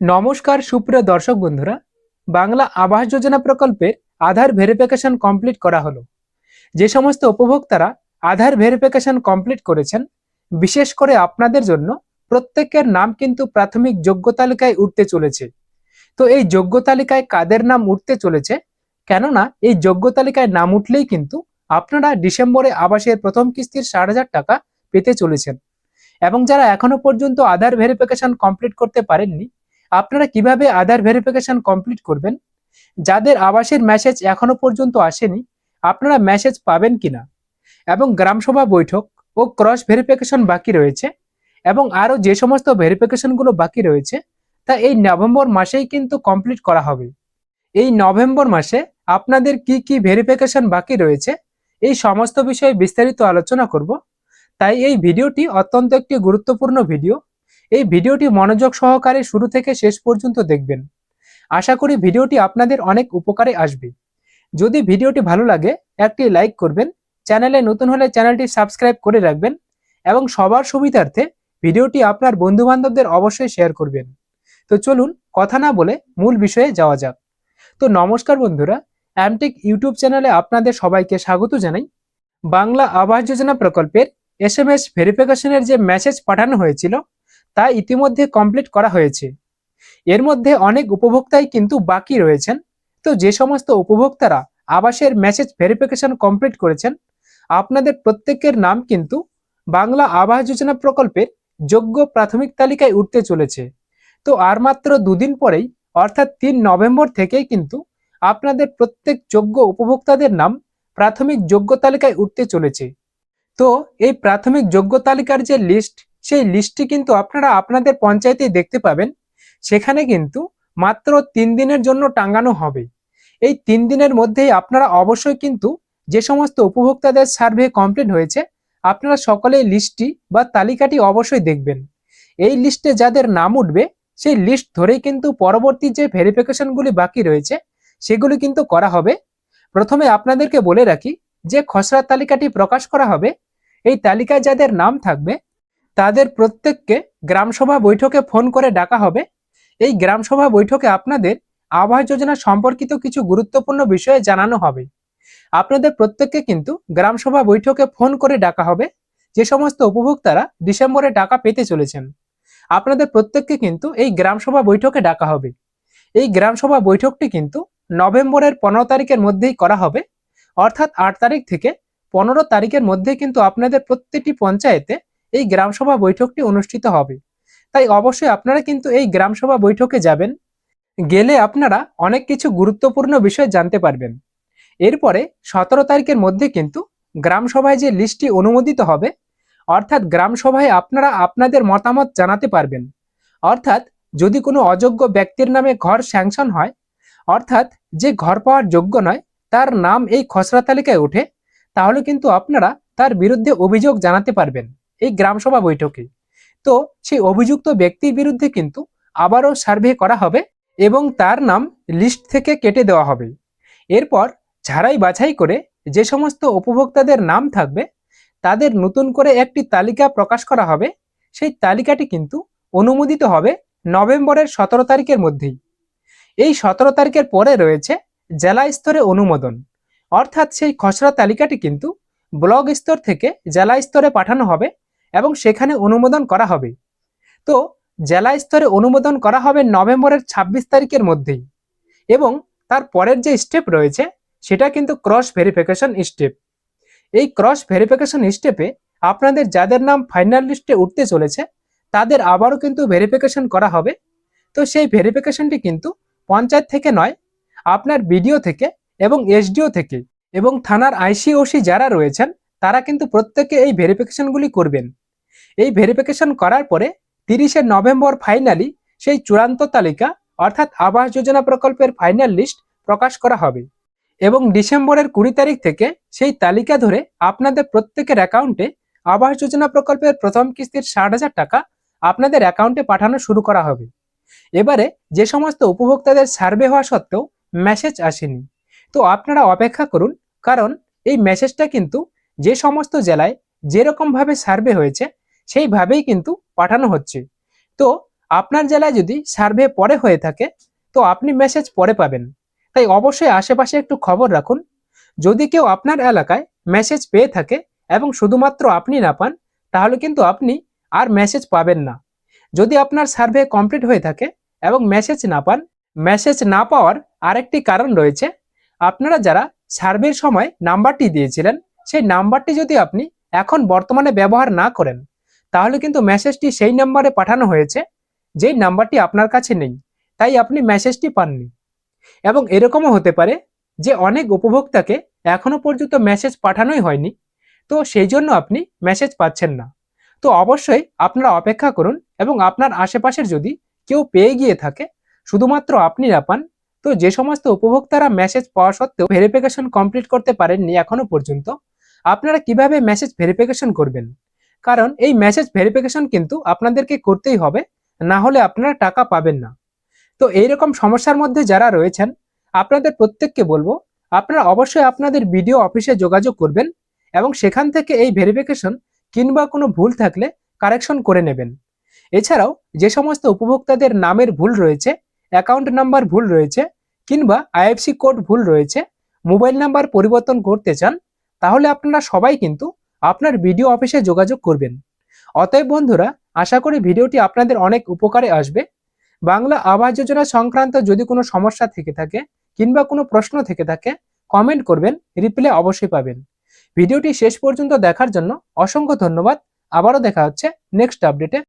নমস্কার, সুপ্রিয় দর্শক বন্ধুরা। বাংলা আবাস যোজনা প্রকল্পের আধার ভেরিফিকেশন কমপ্লিট করা হলো। যে সমস্ত উপভোক্তারা আধার ভেরিফিকেশন কমপ্লিট করেছেন, বিশেষ করে আপনাদের জন্য প্রত্যেকের নাম কিন্তু প্রাথমিক যোগ্য তালিকায় উঠতে চলেছে। তো এই যোগ্য তালিকায় কাদের নাম উঠতে চলেছে? কেননা এই যোগ্য তালিকায় নাম উঠলেই কিন্তু আপনারা ডিসেম্বরে আবাসের প্রথম কিস্তির ষাট হাজার টাকা পেতে চলেছেন। এবং যারা এখনও পর্যন্ত আধার ভেরিফিকেশন কমপ্লিট করতে পারেননি আপনারা কীভাবে আধার ভেরিফিকেশন কমপ্লিট করবেন? যাদের আবাসের মেসেজ এখনও পর্যন্ত আসেনি, আপনারা মেসেজ পাবেন কিনা? এবং গ্রামসভা বৈঠক ও ক্রস ভেরিফিকেশন বাকি রয়েছে, এবং আরও যে সমস্ত ভেরিফিকেশনগুলো বাকি রয়েছে, তা এই নভেম্বর মাসেই কিন্তু কমপ্লিট করা হবে। এই নভেম্বর মাসে আপনাদের কি কি ভেরিফিকেশন বাকি রয়েছে, এই সমস্ত বিষয়ে বিস্তারিত আলোচনা করব। তাই এই ভিডিওটি অত্যন্ত একটি গুরুত্বপূর্ণ ভিডিও। এই ভিডিওটি মনোযোগ সহকারে শুরু থেকে শেষ পর্যন্ত দেখবেন। আশা করি ভিডিওটি আপনাদের অনেক উপকারে আসবে। যদি ভিডিওটি ভালো লাগে, একটি লাইক করবেন, চ্যানেলে নতুন হলে চ্যানেলটি সাবস্ক্রাইব করে রাখবেন এবং সবার সুবিধার্থে ভিডিওটি আপনার বন্ধু বান্ধবদের অবশ্যই শেয়ার করবেন। তো চলুন কথা না বলে মূল বিষয়ে যাওয়া যাক। তো নমস্কার বন্ধুরা অ্যামটেক ইউটিউব চ্যানেলে আপনাদের সবাইকে স্বাগত জানাই। বাংলা আবাস যোজনা প্রকল্পের এস এম এস ভেরিফিকেশনের যে মেসেজ পাঠানো হয়েছিল তা ইতিমধ্যে কমপ্লিট করা হয়েছে। এর মধ্যে অনেক উপভোক্তাই কিন্তু বাকি রয়েছেন। তো যে সমস্ত উপভোক্তারা আবাসের মেসেজ ভেরিফিকেশন কমপ্লিট করেছেন, আপনাদের প্রত্যেকের নাম কিন্তু বাংলা আবাস যোজনা প্রকল্পের যোগ্য প্রাথমিক তালিকায় উঠতে চলেছে। তো আর মাত্র দুদিন পরেই, অর্থাৎ তিন নভেম্বর থেকেই কিন্তু আপনাদের প্রত্যেক যোগ্য উপভোক্তাদের নাম প্রাথমিক যোগ্য তালিকায় উঠতে চলেছে। তো এই প্রাথমিক যোগ্য তালিকার যে লিস্ট সেই লিস্টটি কিন্তু আপনারা আপনাদের পঞ্চায়েতে দেখতে পাবেন। সেখানে কিন্তু মাত্র তিন দিনের জন্য টাঙ্গানো হবে। এই তিন দিনের মধ্যেই আপনারা অবশ্যই কিন্তু যে সমস্ত উপভোক্তাদের সার্ভে কমপ্লিট হয়েছে, আপনারা সকলে লিস্টটি বা তালিকাটি অবশ্যই দেখবেন। এই লিস্টে যাদের নাম উঠবে, সেই লিস্ট ধরেই কিন্তু পরবর্তী যে ভেরিফিকেশনগুলি বাকি রয়েছে, সেগুলি কিন্তু করা হবে। প্রথমে আপনাদেরকে বলে রাখি যে খসড়া তালিকাটি প্রকাশ করা হবে। এই তালিকায় যাদের নাম থাকবে তাদের প্রত্যেককে গ্রামসভা বৈঠকে ফোন করে ডাকা হবে। এই গ্রামসভা বৈঠকে আপনাদের আবাস যোজনা সম্পর্কিত কিছু গুরুত্বপূর্ণ বিষয়ে জানানো হবে। আপনাদের প্রত্যেককে কিন্তু গ্রামসভা বৈঠকে ফোন করে ডাকা হবে। যে সমস্ত উপভোক্তারা ডিসেম্বরে টাকা পেতে চলেছেন, আপনাদের প্রত্যেককে কিন্তু এই গ্রামসভা বৈঠকে ডাকা হবে। এই গ্রামসভা বৈঠকটি কিন্তু নভেম্বরের পনেরো তারিখের মধ্যেই করা হবে। অর্থাৎ আট তারিখ থেকে পনেরো তারিখের মধ্যে কিন্তু আপনাদের প্রত্যেকটি পঞ্চায়েতে এই গ্রামসভা বৈঠকটি অনুষ্ঠিত হবে। তাই অবশ্যই আপনারা কিন্তু এই গ্রামসভা বৈঠকে যাবেন। গেলে আপনারা অনেক কিছু গুরুত্বপূর্ণ বিষয় জানতে পারবেন। এরপরে সতেরো তারিখের মধ্যে কিন্তু গ্রামসভায় যে লিস্টটি অনুমোদিত হবে, অর্থাৎ গ্রামসভায় আপনারা আপনাদের মতামত জানাতে পারবেন। অর্থাৎ যদি কোনো অযোগ্য ব্যক্তির নামে ঘর স্যাংশন হয়, অর্থাৎ যে ঘর পাওয়ার যোগ্য নয়, তার নাম এই খসড়া তালিকায় ওঠে, তাহলে কিন্তু আপনারা তার বিরুদ্ধে অভিযোগ জানাতে পারবেন। এই গ্রামসভা বৈঠকে। তো সেই অভিযুক্ত ব্যক্তির বিরুদ্ধে কিন্তু আবারও সার্ভে করা হবে এবং তার নাম লিস্ট থেকে কেটে দেওয়া হবে। এরপর ঝাড়াই বাছাই করে যে সমস্ত উপভোক্তাদের নাম থাকবে, তাদের নতুন করে একটি তালিকা প্রকাশ করা হবে। সেই তালিকাটি কিন্তু অনুমোদিত হবে নভেম্বরের সতেরো তারিখের মধ্যেই। এই সতেরো তারিখের পরে রয়েছে জেলা স্তরে অনুমোদন। অর্থাৎ সেই খসড়া তালিকাটি কিন্তু ব্লক স্তর থেকে জেলা স্তরে পাঠানো হবে এবং সেখানে অনুমোদন করা হবে। তো জেলা স্তরে অনুমোদন করা হবে নভেম্বরের ২৬ তারিখের মধ্যেই এবং তার পরের যে স্টেপ রয়েছে সেটা কিন্তু ক্রস ভেরিফিকেশন স্টেপ এই ক্রস ভেরিফিকেশন স্টেপে আপনাদের যাদের নাম ফাইনাল লিস্টে উঠতে চলেছে, তাদের আবারও কিন্তু ভেরিফিকেশন করা হবে। তো সেই ভেরিফিকেশনটি কিন্তু পঞ্চায়েত থেকে নয়, আপনার বিডিও থেকে এবং এসডিও থেকে এবং থানার আইসিওসি যারা রয়েছেন, তারা কিন্তু প্রত্যেকে এই ভেরিফিকেশনগুলি করবেন। এই ভেরিফিকেশন করার পরে তিরিশে নভেম্বর ফাইনালি সেই চূড়ান্ত তালিকা, অর্থাৎ আবাস যোজনা প্রকল্পের ফাইনাল লিস্ট প্রকাশ করা হবে। এবং ডিসেম্বরের কুড়ি তারিখ থেকে সেই তালিকা ধরে আপনাদের প্রত্যেকের অ্যাকাউন্টে আবাস যোজনা প্রকল্পের প্রথম কিস্তির ষাট হাজার টাকা আপনাদের অ্যাকাউন্টে পাঠানো শুরু করা হবে। এবারে যে সমস্ত উপভোক্তাদের সার্ভে হওয়া সত্ত্বেও মেসেজ আসেনি। তো আপনারা অপেক্ষা করুন, কারণ এই মেসেজটা কিন্তু যে সমস্ত জেলায় যেরকমভাবে সার্ভে হয়েছে সেইভাবেই কিন্তু পাঠানো হচ্ছে। তো আপনার জেলায় যদি সার্ভে পরে হয়ে থাকে, তো আপনি মেসেজ পরে পাবেন। তাই অবশ্যই আশেপাশে একটু খবর রাখুন। যদি কেউ আপনার এলাকায় মেসেজ পেয়ে থাকে এবং শুধুমাত্র আপনি না পান, তাহলে কিন্তু আপনি আর মেসেজ পাবেন না। যদি আপনার সার্ভে কমপ্লিট হয়ে থাকে এবং মেসেজ না পান মেসেজ না পাওয়ার আরেকটি কারণ রয়েছে। আপনারা যারা সার্ভের সময় নাম্বারটি দিয়েছিলেন, সেই নাম্বারটি যদি আপনি এখন বর্তমানে ব্যবহার না করেন তাহলে কিন্তু মেসেজটি সেই নাম্বারে পাঠানো হয়েছে, যেই নাম্বারটি আপনার কাছে নেই, তাই আপনি মেসেজটি পাননি। এবং এরকমও হতে পারে যে অনেক উপভোক্তাকে এখনও পর্যন্ত মেসেজ পাঠানোই হয়নি, তো সেই জন্য আপনি মেসেজ পাচ্ছেন না। তো অবশ্যই আপনারা অপেক্ষা করুন এবং আপনার আশেপাশের যদি কেউ পেয়ে গিয়ে থাকে, শুধুমাত্র আপনি না পান, তো যে সমস্ত উপভোক্তারা মেসেজ পাওয়া সত্ত্বেও ভেরিফিকেশন কমপ্লিট করতে পারেননি এখনও পর্যন্ত, আপনারা কীভাবে মেসেজ ভেরিফিকেশন করবেন? কারণ এই মেসেজ ভেরিফিকেশন কিন্তু আপনাদেরকে করতেই হবে, না হলে আপনারা টাকা পাবেন না। তো এইরকম সমস্যার মধ্যে যারা রয়েছেন, আপনাদের প্রত্যেককে বলব, আপনারা অবশ্যই আপনাদের ভিডিও অফিসে যোগাযোগ করবেন এবং সেখান থেকে এই ভেরিফিকেশন কিংবা কোনো ভুল থাকলে কারেকশন করে নেবেন। এছাড়াও যে সমস্ত উপভোক্তাদের নামের ভুল রয়েছে অ্যাকাউন্ট নাম্বার ভুল রয়েছে কিংবা আইএফসি কোড ভুল রয়েছে মোবাইল নাম্বার পরিবর্তন করতে চান, তাহলে আপনারা সবাই কিন্তু আপনার ভিডিও অফিসে যোগাযোগ করবেন। অতএব বন্ধুরা, আশা করি ভিডিওটি আপনাদের অনেক উপকারে আসবে। বাংলা আবাস যোজনা সংক্রান্ত যদি কোনো সমস্যা থেকে থাকে কিংবা কোনো প্রশ্ন থেকে থাকে কমেন্ট করবেন রিপ্লাই অবশ্যই পাবেন। ভিডিওটি শেষ পর্যন্ত দেখার জন্য অসংখ্য ধন্যবাদ। আবারও দেখা হচ্ছে নেক্সট আপডেটে